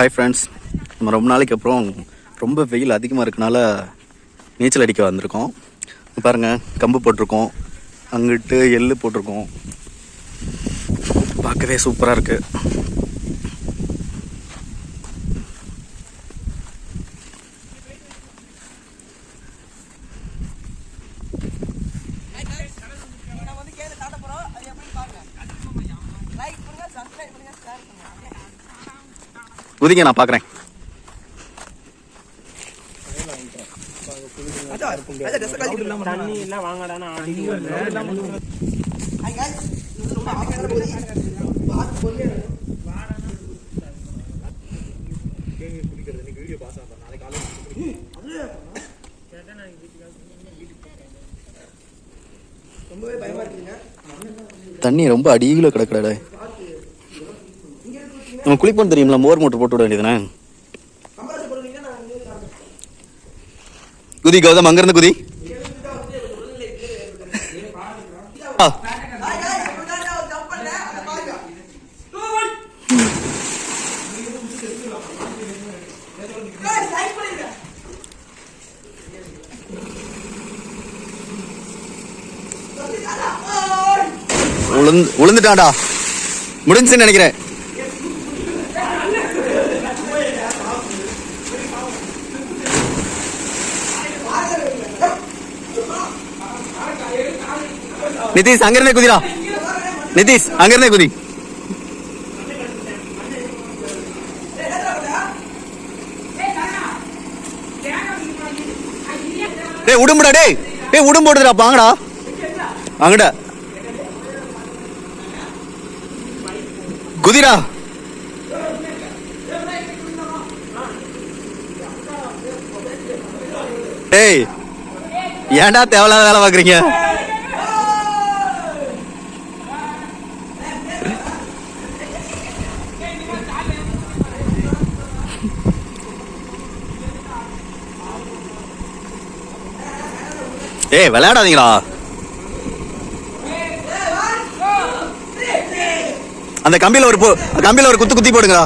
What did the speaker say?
Hi friends நம்ம ரொம்ப நாளைக்கு அப்புறம் ரொம்ப வெயில் அதிகமாக இருக்கனால நீச்சல் அடிக்க வந்திருக்கோம். பாருங்கள் பாருங்க கம்பு போட்டிருக்கோம். அங்கிட்டு எள்ளு போட்டிருக்கோம். பார்க்கவே சூப்பராக இருக்குது குதிங்க நான் பார்க்குறேன் எல்லாம் நான் பார்க்குறேன். தண்ணி ரொம்ப அடியில் கிடக்குறாடே. நம்ம குளிப்போம் தெரியுங்களா மோர் மோட்டர் போட்டு விட வேண்டியதுண்ணே குதி கௌதம் அங்கிருந்து குதி. உளுந்து உளுந்துட்டான்டா. முடிஞ்சுன்னு நினைக்கிறேன். நிதிஷ் அங்கிருந்தே குதிரா நிதிஷ் அங்கிருந்தே குதி. டே உடும்புடா டே டேய் உடும்பு போடுதுடா பாங்கடா அங்கடா குதிரா டேய் ஏன்டா தேவையில்லாத வேலை பார்க்குறீங்க? ஏய் விளையாடாதீங்களா அந்த கம்பியில ஒரு போ- கம்பியில ஒரு குத்து குத்தி போடுங்களா